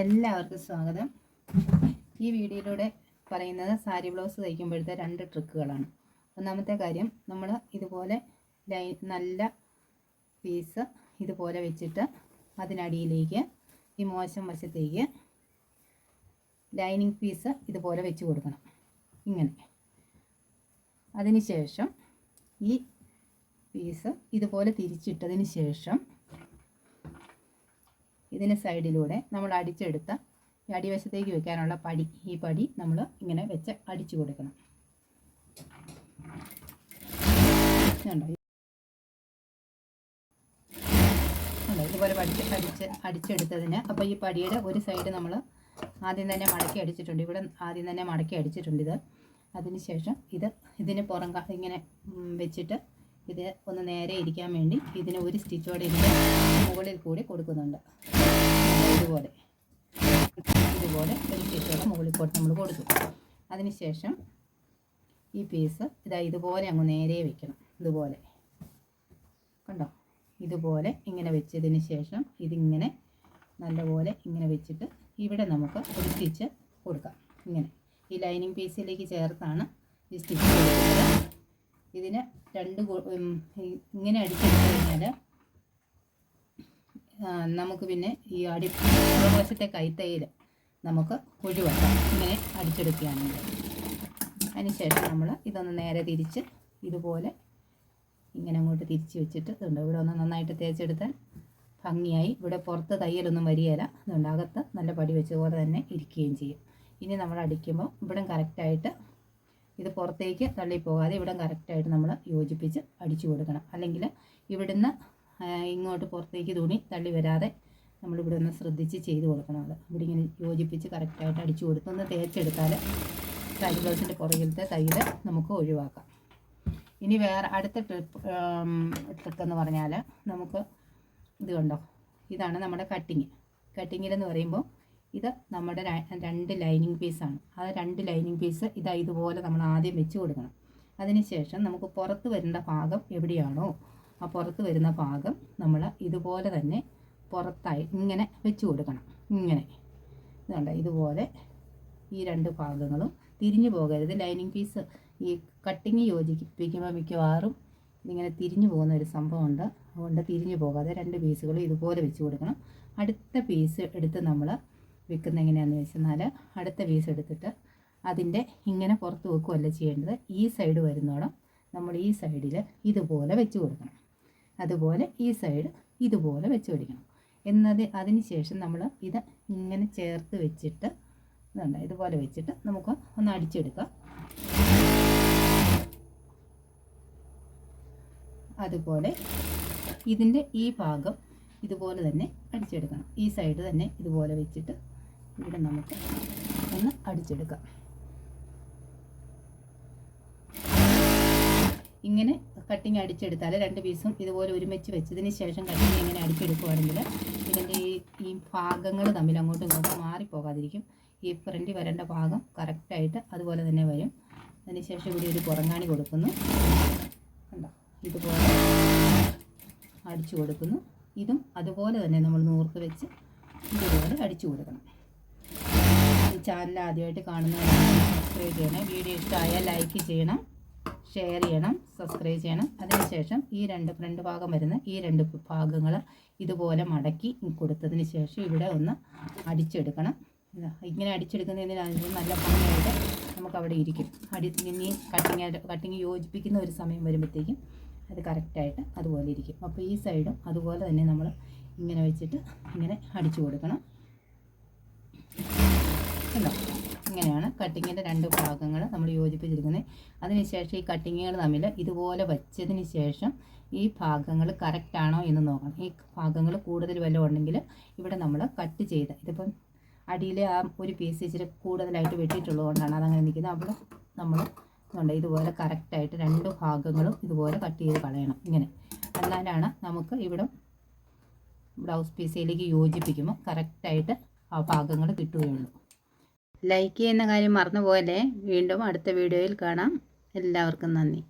എല്ലാവർക്കും സ്വാഗതം. ഈ വീഡിയോയിലൂടെ പറയുന്നത് സാരി ബ്ലൗസ് തയ്ക്കുമ്പോഴത്തെ രണ്ട് ട്രിക്കുകളാണ്. ഒന്നാമത്തെ കാര്യം നമ്മൾ ഇതുപോലെ ലൈ നല്ല പീസ് ഇതുപോലെ വെച്ചിട്ട് അതിനടിയിലേക്ക് ഈ മോശം വശത്തേക്ക് ലൈനിങ് പീസ് ഇതുപോലെ വെച്ച് കൊടുക്കണം. ഇങ്ങനെ. അതിനുശേഷം ഈ പീസ് ഇതുപോലെ തിരിച്ചിട്ടതിന് ശേഷം ഇതിന് സൈഡിലൂടെ നമ്മൾ അടിച്ചെടുത്ത ഈ അടിവശത്തേക്ക് വെക്കാനുള്ള പടി ഈ പടി നമ്മൾ ഇങ്ങനെ വെച്ച് അടിച്ചു കൊടുക്കണം? ഇതുപോലെ പഠിച്ച് അടിച്ച് അടിച്ചെടുത്തതിന് അപ്പോൾ ഈ പടിയുടെ ഒരു സൈഡ് നമ്മൾ ആദ്യം തന്നെ മടക്കി അടിച്ചിട്ടുണ്ട്. ഇവിടെ ആദ്യം തന്നെ മടക്കി അടിച്ചിട്ടുണ്ട് ഇത്. അതിനുശേഷം ഇത് ഇതിന് പുറം ഇങ്ങനെ വെച്ചിട്ട് ഇത് ഒന്ന് നേരെ ഇരിക്കാൻ വേണ്ടി ഇതിന് ഒരു സ്റ്റിച്ചോടെ ഇതിന് മുകളിൽ കൂടി കൊടുക്കുന്നുണ്ട്. ഇതുപോലെ. ഇതുപോലെ ഒരു സ്റ്റിച്ചോടെ മുകളിൽ കൂടി നമ്മൾ കൊടുക്കും അതിനുശേഷം ഈ പീസ് ഇതാ ഇതുപോലെ അങ്ങ് നേരെ വെക്കണം. ഇതുപോലെ. കണ്ടോ? ഇതുപോലെ ഇങ്ങനെ വെച്ചതിന് ശേഷം ഇതിങ്ങനെ നല്ലപോലെ ഇങ്ങനെ വെച്ചിട്ട് ഇവിടെ നമുക്ക് ഒരു സ്റ്റിച്ച് കൊടുക്കാം. ഇങ്ങനെ. ഈ ലൈനിങ് പീസിലേക്ക് ചേർത്താണ് ഈ സ്റ്റിച്ച് കൊടുക്കുന്നത്. ഇതിന് രണ്ട് ഇങ്ങനെ അടിച്ചെടുത്തു കഴിഞ്ഞാൽ നമുക്ക് പിന്നെ ഈ അടി വശത്തെ കൈത്തയിൽ നമുക്ക് ഒഴിവാക്കാം ഇങ്ങനെ അടിച്ചെടുക്കുകയാണെങ്കിൽ. അതിനുശേഷം നമ്മൾ ഇതൊന്ന് നേരെ തിരിച്ച് ഇതുപോലെ ഇങ്ങനെ അങ്ങോട്ട് തിരിച്ച് വെച്ചിട്ട് ഇതുണ്ട്. ഇവിടെ ഒന്ന് നന്നായിട്ട് തേച്ചെടുത്താൽ ഭംഗിയായി. ഇവിടെ പുറത്ത് തയ്യലൊന്നും വരികയില്ല. അതുകൊണ്ട് അകത്ത് നല്ല പടി വെച്ച പോലെ തന്നെ ഇരിക്കുകയും ചെയ്യും. ഇനി നമ്മൾ അടിക്കുമ്പോൾ ഇവിടെ കറക്റ്റായിട്ട് ഇത് പുറത്തേക്ക് തള്ളിപ്പോകാതെ ഇവിടെ കറക്റ്റായിട്ട് നമ്മൾ യോജിപ്പിച്ച് അടിച്ചു കൊടുക്കണം. അല്ലെങ്കിൽ ഇവിടുന്ന് ഇങ്ങോട്ട് പുറത്തേക്ക് തുണി തള്ളി വരാതെ നമ്മളിവിടെ ഒന്ന് ശ്രദ്ധിച്ച് ചെയ്ത് കൊടുക്കണം അത്. ഇവിടെ ഇങ്ങനെ യോജിപ്പിച്ച് കറക്റ്റായിട്ട് അടിച്ചു കൊടുത്ത് ഒന്ന് തേച്ചെടുത്താൽ സാരി ബ്ലൗസിന്റെ പുറകിലത്തെ തയ്യൽ നമുക്ക് ഒഴിവാക്കാം. ഇനി വേറെ അടുത്ത ട്രിപ്പ് ട്രിക്ക് എന്ന് പറഞ്ഞാൽ നമുക്ക് ഇത് കണ്ടോ? ഇതാണ് നമ്മുടെ കട്ടിങ് കട്ടിങ്ങിലെന്ന് പറയുമ്പോൾ ഇത് നമ്മുടെ രണ്ട് ലൈനിങ് പീസാണ് ആ രണ്ട് ലൈനിങ് പീസ് ഇതാ ഇതുപോലെ നമ്മൾ ആദ്യം വെച്ച് കൊടുക്കണം. അതിനുശേഷം നമുക്ക് പുറത്ത് വരുന്ന ഭാഗം എവിടെയാണോ ആ പുറത്ത് വരുന്ന ഭാഗം നമ്മൾ ഇതുപോലെ തന്നെ പുറത്തായി ഇങ്ങനെ വെച്ച് കൊടുക്കണം. ഇങ്ങനെ. ഇതുണ്ട് ഇതുപോലെ ഈ രണ്ട് ഭാഗങ്ങളും തിരിഞ്ഞു പോകരുത്. ലൈനിങ് പീസ് ഈ കട്ടിങ് യോജിപ്പിക്കുമ്പോൾ മിക്കവാറും ഇതിങ്ങനെ തിരിഞ്ഞു പോകുന്ന ഒരു സംഭവമുണ്ട്. അതുകൊണ്ട് തിരിഞ്ഞു പോകാതെ രണ്ട് പീസുകളും ഇതുപോലെ വെച്ച് കൊടുക്കണം. അടുത്ത പീസ് എടുത്ത് നമ്മൾ വെക്കുന്ന എങ്ങനെയാണെന്ന് വെച്ചെന്നാൽ അടുത്ത പീസ് എടുത്തിട്ട് അതിന്റെ ഇങ്ങനെ പുറത്ത് വെക്കുകയല്ല ചെയ്യേണ്ടത്? ഈ സൈഡ് വരുന്നോളം നമ്മൾ ഈ സൈഡിൽ ഇതുപോലെ വെച്ച് കൊടുക്കണം. അതുപോലെ ഈ സൈഡ് ഇതുപോലെ വെച്ച് പിടിക്കണം. എന്നത് അതിന് ശേഷം നമ്മൾ ഇത് ഇങ്ങനെ ചേർത്ത് വെച്ചിട്ട് ഇതുണ്ട് ഇതുപോലെ വെച്ചിട്ട് നമുക്ക് ഒന്ന് അടിച്ചെടുക്കാം. അതുപോലെ ഇതിന്റെ ഈ ഭാഗം ഇതുപോലെ തന്നെ അടിച്ചെടുക്കണം. ഈ സൈഡ് തന്നെ ഇതുപോലെ വെച്ചിട്ട് ഇവിടെ നമുക്ക് ഒന്ന് അടിച്ചെടുക്കാം. ഇങ്ങനെ കട്ടിങ് അടിച്ചെടുത്താൽ രണ്ട് പീസും ഇതുപോലെ ഒരുമിച്ച് വെച്ചതിന് ശേഷം കട്ടിങ് ഇങ്ങനെ അടിച്ചെടുക്കുകയാണെങ്കിൽ ഇതിന്റെ ഈ ഈ ഭാഗങ്ങൾ തമ്മിൽ അങ്ങോട്ടും ഇങ്ങോട്ടും മാറിപ്പോകാതിരിക്കും. ഈ ഫ്രണ്ടിൽ വരേണ്ട ഭാഗം കറക്റ്റായിട്ട് അതുപോലെ തന്നെ വരും. അതിനുശേഷം ഇവിടെ ഒരു പുറങ്ങാണി കൊടുക്കുന്നു. കണ്ടോ? ഇതുപോലെ അടിച്ചു കൊടുക്കുന്നു. ഇതും അതുപോലെ തന്നെ നമ്മൾ നൂർക്ക് വെച്ച് ഇതുപോലെ അടിച്ചു കൊടുക്കണം. ഈ ചാനൽ ആദ്യമായിട്ട് കാണുന്നവരാണ് സബ്സ്ക്രൈബ് ചെയ്യണം. വീഡിയോ ഇഷ്ടമായാൽ ലൈക്ക് ചെയ്യണം ഷെയർ ചെയ്യണം സബ്സ്ക്രൈബ് ചെയ്യണം. അതിനുശേഷം ഈ രണ്ട് ഫ്രണ്ട് ഭാഗം വരുന്ന ഈ രണ്ട് ഭാഗങ്ങൾ ഇതുപോലെ മടക്കി കൊടുത്തതിന് ശേഷം ഇവിടെ ഒന്ന് അടിച്ചെടുക്കണം. ഇങ്ങനെ അടിച്ചെടുക്കുന്നതിന് നല്ല ഭംഗിയായിട്ട് നമുക്ക് അവിടെ ഇരിക്കും. അടി ഇനി കട്ടിങ് കട്ടിങ് യോജിപ്പിക്കുന്ന ഒരു സമയം വരുമ്പോഴത്തേക്കും അത് കറക്റ്റായിട്ട് അതുപോലെ ഇരിക്കും. അപ്പോൾ ഈ സൈഡും അതുപോലെ തന്നെ നമ്മൾ ഇങ്ങനെ വെച്ചിട്ട് ഇങ്ങനെ അടിച്ചു കൊടുക്കണം. കണ്ടോ ഇങ്ങനെയാണ് കട്ടിങ്ങിന്റെ രണ്ട് ഭാഗങ്ങൾ നമ്മൾ യോജിപ്പിച്ചിരിക്കുന്നത് അതിനുശേഷം ഈ കട്ടിങ്ങുകൾ തമ്മിൽ ഇതുപോലെ വച്ചതിന് ശേഷം ഈ ഭാഗങ്ങൾ കറക്റ്റാണോ എന്ന് നോക്കണം. ഈ ഭാഗങ്ങൾ കൂടുതൽ വല്ലതും ഉണ്ടെങ്കിൽ ഇവിടെ നമ്മൾ കട്ട് ചെയ്ത് ഇതിപ്പം അടിയിലെ ആ ഒരു പീസ് ഇച്ചിരി കൂടുതലായിട്ട് വെട്ടിയിട്ടുള്ളത് കൊണ്ടാണ് അതങ്ങനെ നിൽക്കുന്നത്. അവിടെ നമ്മൾ ഉണ്ട് ഇതുപോലെ കറക്റ്റായിട്ട് രണ്ട് ഭാഗങ്ങളും ഇതുപോലെ കട്ട് ചെയ്ത് കളയണം. ഇങ്ങനെ. എന്നാലാണ് നമുക്ക് ഇവിടെ ബ്ലൗസ് പീസിലേക്ക് യോജിപ്പിക്കുമ്പോൾ കറക്റ്റായിട്ട് ആ ഭാഗങ്ങൾ കിട്ടുകയുള്ളൂ. ലൈക്ക് ചെയ്യുന്ന കാര്യം മറന്നു പോകല്ലേ വീണ്ടും അടുത്ത വീഡിയോയിൽ കാണാം. എല്ലാവർക്കും നന്ദി.